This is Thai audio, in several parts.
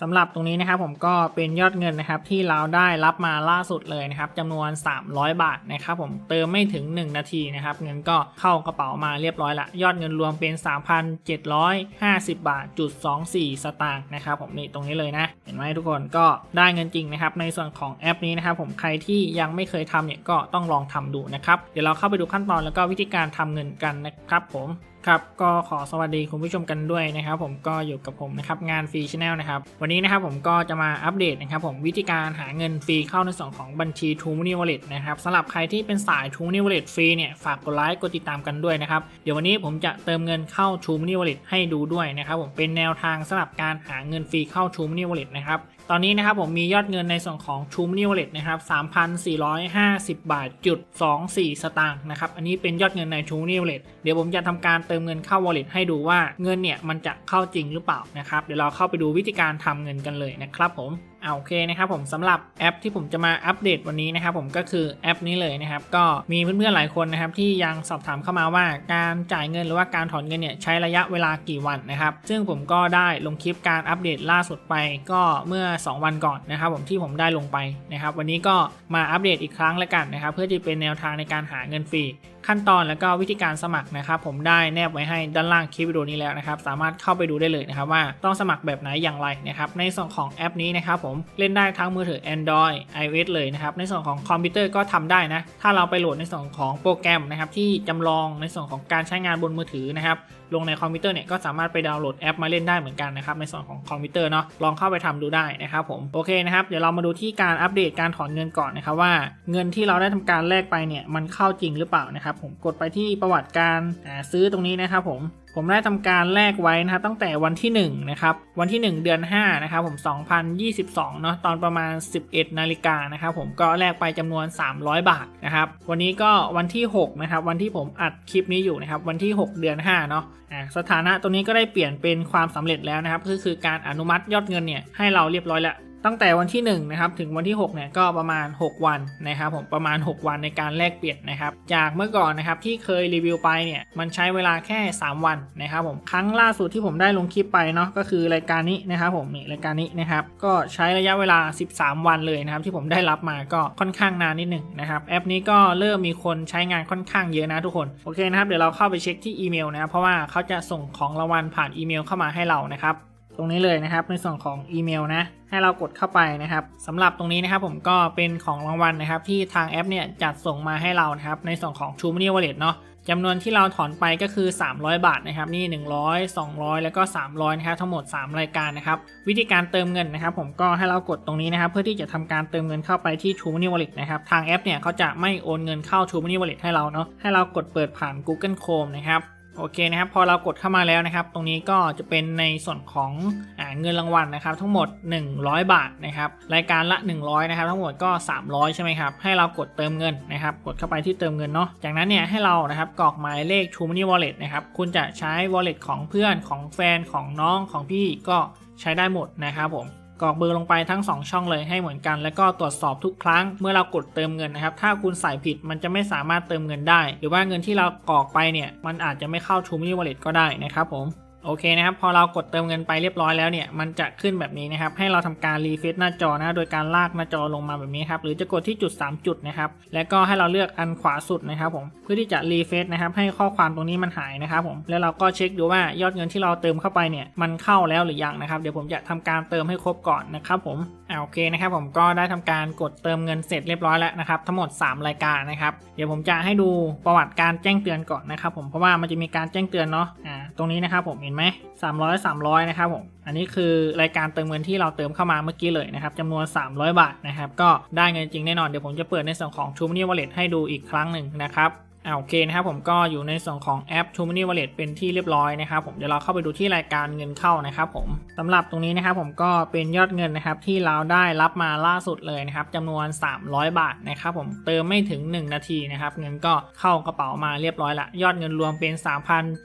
สำหรับตรงนี้นะครับผมก็เป็นยอดเงินนะครับที่เราได้รับมาล่าสุดเลยนะครับจำนวน 300 บาทนะครับผมเติมไม่ถึง 1 นาทีนะครับเงินก็เข้ากระเป๋ามาเรียบร้อยละ ยอดเงินรวมเป็น 3,750 บาทจุด24 สตางค์นะครับผมนี่ตรงนี้เลยนะ เห็นไหมทุกคนก็ได้เงินจริงนะครับในส่วนของแอปนี้นะครับผมใครที่ยังไม่เคยทำเนี่ยก็ต้องลองทำดูนะครับเดี๋ยวเราเข้าไปดูขั้นตอนแล้วก็วิธีการทำเงินกันนะครับผม ครับก็ขอสวัสดีคุณผู้ชมกันด้วยนะครับ ผมก็อยู่กับผมนะครับงานฟรีชแนลนะครับวันนี้นะครับผมก็จะมาอัปเดตนะครับผมวิธีการหาเงินฟรีเข้าในส่วนของบัญชี t ู m o n e y Wallet นะครับสำหรับใครที่เป็นสาย t ู m o n e y Wallet ฟรีเนี่ยฝากกดไลค์กดติดตามกันด้วยนะครับเดี๋ยววันนี้ผมจะเติมเงินเข้า t ู m o n e y Wallet ให้ดูด้วยนะครับผมเป็นแนวทางสำหรับการหาเงินฟรีเข้า t ู m o n e y Wallet นะครับ ตอนนี้นะครับผมมียอดเงินในส่วนของชูมนิวเลตนะครับ3,450 บาทจุด24 สตางค์นะครับอันนี้เป็นยอดเงินในชูมนิวเลตเดี๋ยวผมจะทำการเติมเงินเข้าวอลเล็ตให้ดูว่าเงินเนี่ยมันจะเข้าจริงหรือเปล่านะครับเดี๋ยวเราเข้าไปดูวิธีการทำเงินกันเลยนะครับผม เอาโอเคนะครับผมสำหรับแอปที่ผมจะมาอัปเดตวันนี้นะครับผมก็คือแอปนี้เลยนะครับก็มีเพื่อนๆหลายคนนะครับที่ยังสอบถามเข้ามาว่าการจ่ายเงินหรือว่าการถอนเงินเนี่ยใช้ระยะเวลากี่วันนะครับซึ่งผมก็ได้ลงคลิปการอัปเดตล่าสุดไปก็เมื่อ 2 วันก่อนนะครับผมที่ผมได้ลงไปนะครับวันนี้ก็มาอัปเดตอีกครั้งแล้วกันนะครับเพื่อที่เป็นแนวทางในการหาเงินฟรี ขั้นตอนแล้วก็วิธีการสมัครนะครับผมได้แนบไว้ให้ด้านล่างคลิปวิดีโอนี้แล้วนะครับสามารถเข้าไปดูได้เลยนะครับว่าต้องสมัครแบบไหนอย่างไรนะครับในส่วนของแอปนี้นะครับผมเล่นได้ทั้งมือถือ Android iOS เลยนะครับในส่วนของคอมพิวเตอร์ก็ทำได้นะถ้าเราไปโหลดในส่วนของโปรแกรมนะครับที่จำลองในส่วนของการใช้งานบนมือถือนะครับ ลงในคอมพิวเตอร์เนี่ยก็สามารถไปดาวน์โหลดแอปมาเล่นได้เหมือนกันนะครับในส่วนของคอมพิวเตอร์เนาะลองเข้าไปทำดูได้นะครับผมโอเคนะครับเดี๋ยวเรามาดูที่การอัปเดตการถอนเงินก่อนนะครับว่าเงินที่เราได้ทำการแลกไปเนี่ยมันเข้าจริงหรือเปล่านะครับผมกดไปที่ประวัติการซื้อตรงนี้นะครับผมผมได้ทำการแลกไว้นะครับตั้งแต่วันที่1นะครับวันที่ 1 เดือน5นะครับผม 2022เนาะตอนประมาณ 11 นาฬิกานะครับผมก็แลกไปจำนวน 300 บาทนะครับวันนี้ก็วันที่6นะครับวันที่ผมอัดคลิปนี้อยู่นะครับวันที่ 6 เดือน5เนาะสถานะตรงนี้ก็ได้เปลี่ยนเป็นความสำเร็จแล้วนะครับก็คือการอนุมัติยอดเงินเนี่ยให้เราเรียบร้อยแล้ว ตั้งแต่วันที่1นะครับถึงวันที่6เนี่ยก็ประมาณ 6 วันนะครับผมประมาณ 6 วันในการแลกเปลี่ยนนะครับจากเมื่อก่อนนะครับที่เคยรีวิวไปเนี่ยมันใช้เวลาแค่ 3 วันนะครับผมครั้งล่าสุดที่ผมได้ลงคลิปไปเนาะก็คือรายการนี้นะครับผมนี่รายการนี้นะครับก็ใช้ระยะเวลา 13 วันเลยนะครับที่ผมได้รับมาก็ค่อนข้างนานนิดหนึ่งนะครับแอปนี้ก็เริ่มมีคนใช้งานค่อนข้างเยอะนะทุกคนโอเคนะครับเดี๋ยวเราเข้าไปเช็คที่อีเมลนะครับเพราะว่าเขาจะส่งของรางวัลผ่านอีเมลเข้ามาให้เรานะครับ ตรงนี้เลยนะครับ ในส่วนของอีเมลนะ ให้เรากดเข้าไปนะครับสำหรับตรงนี้นะครับผมก็เป็นของรางวัลนะครับ ที่ทางแอปเนี่ยจัดส่งมาให้เรานะครับในส่วนของ True Money Wallet เนาะจำนวนที่เราถอนไปก็คือ 300 บาทนะครับนี่ 100 200 แล้วก็ 300นะครับทั้งหมด 3 รายการนะครับวิธีการเติมเงินนะครับ ผมก็ให้เรากดตรงนี้นะครับ เพื่อที่จะทำการเติมเงินเข้าไปที่ True Money Wallet นะครับทางแอปเนี่ยเขาจะไม่โอนเงินเข้า True Money Wallet ให้เราเนาะให้เรากดเปิดผ่าน Google Chrome นะครับ โอเคนะครับ พอเรากดเข้ามาแล้วนะครับ ตรงนี้ก็จะเป็นในส่วนของอเงินรางวัลนะครับ ทั้งหมด 100 บาทนะครับ รายการละ 100 นะครับ ทั้งหมดก็ 300 ใช่ไหมครับ ให้เรากดเติมเงินนะครับ กดเข้าไปที่เติมเงินเนาะ จากนั้นเนี่ยให้เรานะครับกรอกหมายเลข True Money Wallet นะครับ คุณจะใช้ Wallet ของเพื่อนของแฟนของน้องของพี่ก็ใช้ได้หมดนะครับผม กรอกเบอร์ลงไปทั้ง 2 ช่องเลยให้เหมือนกัน แล้วก็ตรวจสอบทุกครั้งเมื่อเรากดเติมเงินนะครับ ถ้าคุณใส่ผิดมันจะไม่สามารถเติมเงินได้ หรือว่าเงินที่เรากรอกไปเนี่ยมันอาจจะไม่เข้า True Money Wallet ก็ได้นะครับผม โอเคนะครับ พอเรากดเติมเงินไปเรียบร้อยแล้วเนี่ย มันจะขึ้นแบบนี้นะครับ ให้เราทำการรีเฟซหน้าจอนะ โดยการลากหน้าจอลงมาแบบนี้ครับ หรือจะกดที่จุด 3 จุดนะครับ แล้วก็ให้เราเลือกอันขวาสุดนะครับผม เพื่อที่จะรีเฟซนะครับ ให้ข้อความตรงนี้มันหายนะครับผม แล้วเราก็เช็คดูว่ายอดเงินที่เราเติมเข้าไปเนี่ย มันเข้าแล้วหรือยังนะครับ เดี๋ยวผมจะทำการเติมให้ครบก่อนนะครับผมอ่าโอเคนะครับผมก็ได้ทำการกดเติมเงินเสร็จเรียบร้อยแล้วนะครับ ทั้งหมด 3 รายการนะครับ เดี๋ยวผมจะให้ดูประวัติการแจ้งเตือนก่อนนะครับผม เพราะว่ามันจะมีการแจ้งเตือนเนาะ อ่า ตรงนี้นะครับผมเห็นไหม300 300นะครับผมอันนี้คือรายการเติมเงินที่เราเติมเข้ามาเมื่อกี้เลยนะครับจำนวน 300 บาทนะครับก็ได้เงินจริงแน่นอนเดี๋ยวผมจะเปิดในส่วนของ True Money Wallet ให้ดูอีกครั้งหนึ่งนะครับอ่าโอเคนะครับผมก็อยู่ในส่วนของแอป True Money Wallet เป็นที่เรียบร้อยนะครับผมเดี๋ยวเราเข้าไปดูที่รายการเงินเข้านะครับผมสำหรับตรงนี้นะครับผมก็เป็นยอดเงินนะครับที่เราได้รับมาล่าสุดเลยนะครับจำนวน 300 บาทนะครับผมเติมไม่ถึง 1 นาทีนะครับเงินก็เข้ากระเป๋ามาเรียบร้อยละยอดเงินรวมเป็น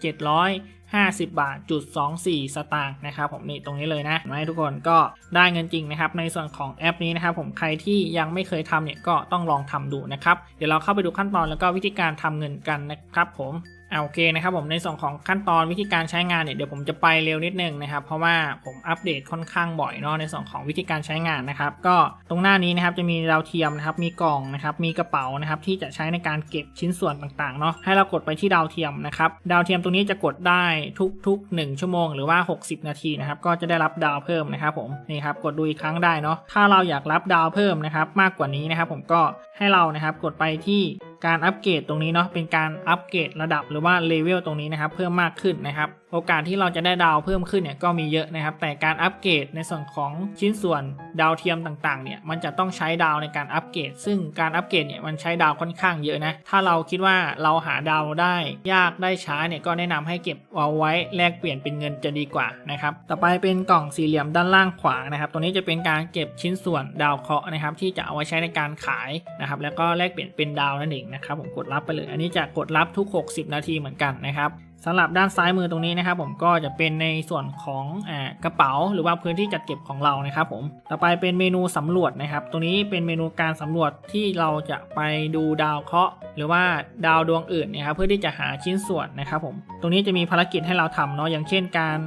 3,700 50 บาทจุด24 สตางค์นะครับผมนี่ตรงนี้เลยนะไหมทุกคนก็ได้เงินจริงนะครับในส่วนของแอปนี้นะครับผมใครที่ยังไม่เคยทำเนี่ยก็ต้องลองทำดูนะครับเดี๋ยวเราเข้าไปดูขั้นตอนแล้วก็วิธีการทำเงินกันนะครับผม อ่าโอเคนะครับผมในส่วนของขั้นตอนวิธีการใช้งานเนี่ยเดี๋ยวผมจะไปเร็วนิดนึงนะครับเพราะว่าผมอัปเดตค่อนข้างบ่อยเนาะในส่วนของวิธีการใช้งานนะครับก็ตรงหน้านี้นะครับจะมีดาวเทียมนะครับมีกล่องนะครับมีกระเป๋านะครับที่จะใช้ในการเก็บชิ้นส่วนต่างๆเนาะให้เรากดไปที่ดาวเทียมนะครับดาวเทียมตรงนี้จะกดได้ทุกๆ 1 ชั่วโมงหรือว่า 60 นาทีนะครับก็จะได้รับดาวเพิ่มนะครับผมนี่ครับกดดูอีกครั้งได้เนาะถ้าเราอยากรับดาวเพิ่มนะครับมากกว่านี้นะครับผมก็ให้เรานะครับกดไปที่ การอัปเกรดตรงนี้เนาะเป็นการอัปเกรดระดับหรือว่าเลเวลตรงนี้นะครับเพิ่มมากขึ้นนะครับ โอกาสที่เราจะได้ดาวเพิ่มขึ้นเนี่ยก็มีเยอะนะครับ แต่การอัปเกรดในส่วนของชิ้นส่วนดาวเทียมต่างๆเนี่ยมันจะต้องใช้ดาวในการอัปเกรด ซึ่งการอัปเกรดเนี่ยมันใช้ดาวค่อนข้างเยอะนะ ถ้าเราคิดว่าเราหาดาวได้ยากได้ช้าเนี่ยก็แนะนำให้เก็บเอาไว้แลกเปลี่ยนเป็นเงินจะดีกว่านะครับต่อไปเป็นกล่องสี่เหลี่ยมด้านล่างขวานะครับตรงนี้จะเป็นการเก็บชิ้นส่วนดาวเคราะห์นะครับที่จะเอาไว้ใช้ในการขายนะครับแล้วก็แลกเปลี่ยนเป็นดาวนั่นเองนะครับผมกดรับไปเลย อันนี้จะกดรับทุก 60 นาทีเหมือนกันนะครับ สำหรับด้านซ้ายมือตรงนี้นะครับ ผมก็จะเป็นในส่วนของอกระเป๋า หรือว่าพื้นที่จัดเก็บของเรานะครับ ผมต่อไปเป็นเมนูสำรวจนะครับ ตรงนี้เป็นเมนูการสำรวจที่เราจะไปดูดาวเคราะห์หรือว่าดาวดวงอื่นนะครับเพื่อที่จะหาชิ้นส่วนนะครับ ผม ตรงนี้จะมีภารกิจให้เราทำเนาะอย่างเช่นการ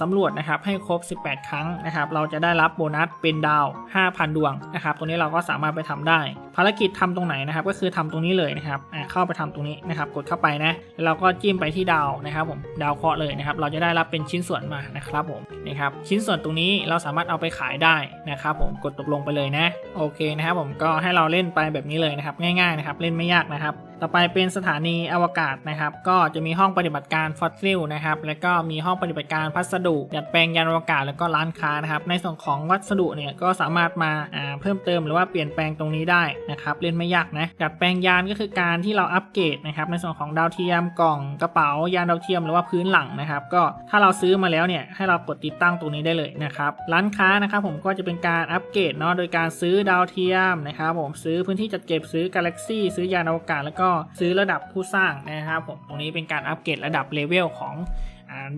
สำรวจนะครับให้ครบ 18 ครั้งนะครับ เราจะได้รับโบนัสเป็นดาว 5,000 ดวงนะครับ ตรงนี้เราก็สามารถไปทำได้ ภารกิจทำตรงไหนนะครับ ก็คือทำตรงนี้เลยนะครับเข้าไปทำตรงนี้นะครับ กดเข้าไปนะแล้วเราก็จิ้มไปที่ดาวนะครับผมดาวเคราะห์เลยนะครับ เราจะได้รับเป็นชิ้นส่วนมานะครับผมนะครับชิ้นส่วนตรงนี้เราสามารถเอาไปขายได้นะครับผมกดตกลงไปเลยนะ โอเคนะครับผมก็ให้เราเล่นไปแบบนี้เลยนะครับ ง่ายๆนะครับ เล่นไม่ยากนะครับต่อไปเป็นสถานีอวกาศนะครับ ก็จะมีห้องปฏิบัติการฟอสซิลนะครับ แล้วก็มีห้องปฏิบัติการพัสดุดัดแปลงยานอวกาศแล้วก็ร้านค้านะครับ ในส่วนของวัสดุเนี่ยก็สามารถมาเพิ่มเติมหรือว่าเปลี่ยนแปลงตรงนี้ได้นะครับ เล่นไม่ยากนะดัดแปลงยานก็คือการที่เราอัปเกรดนะครับในส่วนของดาวเทียมกล่องกระเป๋ายานดาวเทียมหรือว่าพื้นหลังนะครับ ก็ถ้าเราซื้อมาแล้วเนี่ยให้เรากดติดตั้งตรงนี้ได้เลยนะครับ ร้านค้านะครับผมก็จะเป็นการอัปเกรดเนาะโดยการซื้อดาวเทียมนะครับผมซื้อพื้นที่จัดเก็บซื้อกาแล็กซี่ซื้อยานอวกาศแล้วก็ซื้อระดับผู้สร้างนะครับผมตรงนี้เป็นการอัปเกรดระดับเลเวลของ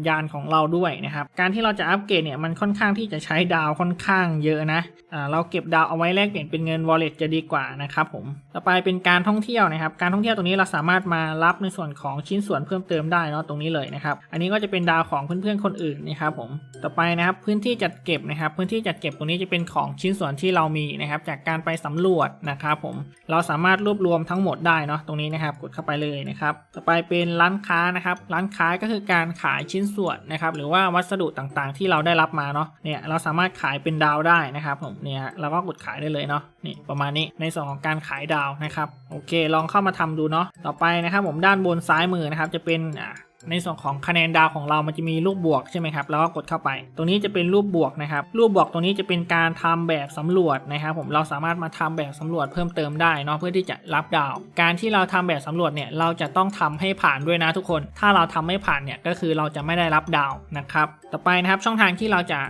ยานของเราด้วยนะครับ การที่เราจะอัปเกรดเนี่ยมันค่อนข้างที่จะใช้ดาวค่อนข้างเยอะนะะเราเก็บดาวเอาไว้แลกเปลี่ยนเป็นเงิน wallet จะดีกว่านะครับผม ต่อไปเป็นการท่องเที่ยวนะครับ การท่องเที่ยวตรงนี้เราสามารถมารับในส่วนของชิ้นส่วนเพิ่มเติมได้เนาะตรงนี้เลยนะครับ อันนี้ก็จะเป็นดาวของเพื่อนๆคนอื่นนะครับผม ต่อไปนะครับพื้นที่จัดเก็บนะครับ พื้นที่จัดเก็บตรงนี้จะเป็นของชิ้นส่วนที่เรามีนะครับ จากการไปสำรวจนะครับผม เราสามารถรวบรวมทั้งหมดได้เนาะตรงนี้นะครับ กดเข้าไปเลยนะครับ ต่อไปเป็นร้านค้านะครับ ร้านค้าก็คือการขายชิ้นส่วนนะครับหรือว่าวัสดุต่างๆ ที่เราได้รับมาเนาะเนี่ยเราสามารถขายเป็นดาวได้นะครับผมเนี่ยเราก็กดขายได้เลยเนาะนี่ประมาณนี้ในส่วนของการขายดาวนะครับโอเค ลองเข้ามาทำดูเนาะต่อไปนะครับผมด้านบนซ้ายมือนะครับจะเป็นอ่า ในส่วนของคะแนนดาวของเรามันจะมีรูปบวกใช่ไหมครับแล้วก็กดเข้าไป ตรงนี้จะเป็นรูปบวกนะครับ รูปบวกตรงนี้จะเป็นการทำแบบสำรวจนะครับ ผมเราสามารถมาทำแบบสำรวจเพิ่มเติมได้เนาะเพื่อที่จะรับดาว การที่เราทำแบบสำรวจเนี่ยเราจะต้องทำให้ผ่านด้วยนะทุกคน ถ้าเราทำไม่ผ่านเนี่ยก็คือเราจะไม่ได้รับดาวนะครับ ต่อไปนะครับช่องทางที่เราจะ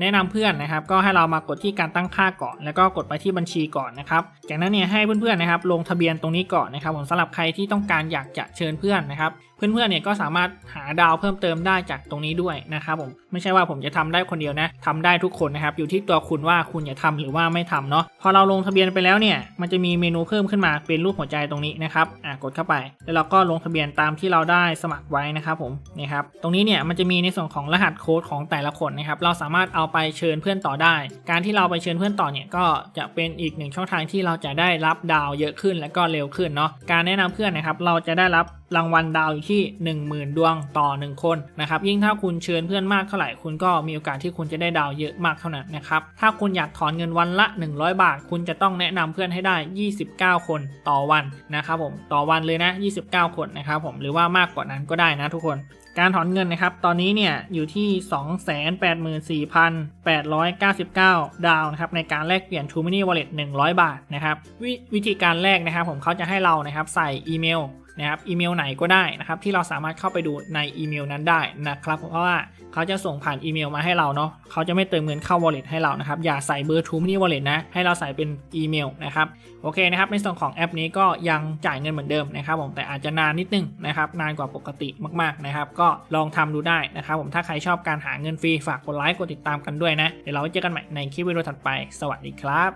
แนะนำเพื่อนนะครับ ก็ให้เรามากดที่การตั้งค่าก่อน แล้วก็กดไปที่บัญชีก่อนนะครับจากนั้นเนี่ยให้เพื่อนๆนะครับลงทะเบียนตรงนี้ก่อนนะครับ ผมสำหรับใครที่ต้องการอยากจะเชิญเพื่อนนะครับ เพื่อนๆเนี่ยก็สามารถหาดาวเพิ่มเติมได้จากตรงนี้ด้วยนะครับผมไม่ใช่ว่าผมจะทำได้คนเดียวนะทำได้ทุกคนนะครับอยู่ที่ตัวคุณว่าคุณจะทำหรือว่าไม่ทำเนาะพอเราลงทะเบียนไปแล้วเนี่ยมันจะมีเมนูเพิ่มขึ้นมาเป็นรูปหัวใจตรงนี้นะครับอ่ากดเข้าไป แล้วเราก็ลงทะเบียนตามที่เราได้สมัครไว้นะครับผมนี่ครับตรงนี้เนี่ยมันจะมีในส่วนของรหัสโค้ดของแต่ละคนนะครับเราสามารถเอาไปเชิญเพื่อนต่อได้ การที่เราไปเชิญเพื่อนต่อเนี่ยก็จะเป็นอีกหนึ่งช่องทางที่เราจะได้รับดาวเยอะขึ้นและก็เร็วขึ้นเนาะการแนะนำเพื่อนนะครับเราจะได้รับรางวัลดาวอยู่ที่10,000 ดวงต่อ 1 คนนะครับยิ่งถ้าคุณเชิญเพื่อนมากเท่าไหร่คุณก็มีโอกาสที่คุณจะได้ดาวเยอะมากเท่านั้นนะครับถ้าคุณอยากถอนเงินวันละ 100 บาท คุณจะต้องแนะนำเพื่อนให้ได้ 29 คนต่อวันนะครับผมต่อวันเลยนะ 29 คนนะครับผมหรือว่ามากกว่านั้นก็ได้นะทุกคนการถอนเงินนะครับ ตอนนี้เนี่ยอยู่ที่ 284,899 ดาวนะครับในการแลกเปลี่ยน True Mini Wallet 100 บาทนะครับววิธีการแลกนะครับผมเขาจะให้เรานะครับใส่อีเมล นะครับอีเมลไหนก็ได้นะครับที่เราสามารถเข้าไปดูในอีเมลนั้นได้นะครับเพราะว่าเขาจะส่งผ่านอีเมลมาให้เราเนาะเขาจะไม่เติมเงินเข้า wallet ให้เรานะครับอย่าใส่เบอร์ทูมนี่ wallet นะให้เราใส่เป็นอีเมลนะครับโอเคนะครับในส่วนของแอปนี้ก็ยังจ่ายเงินเหมือนเดิมนะครับผมแต่อาจจะนานนิดนึงนะครับนานกว่าปกติมากๆนะครับก็ลองทำดูได้นะครับผมถ้าใครชอบการหาเงินฟรีฝากกดไลค์กดติดตามกันด้วยนะเดี๋ยวเราไว้เจอกันใหม่ในคลิปวิดีโอถัดไป สวัสดีครับ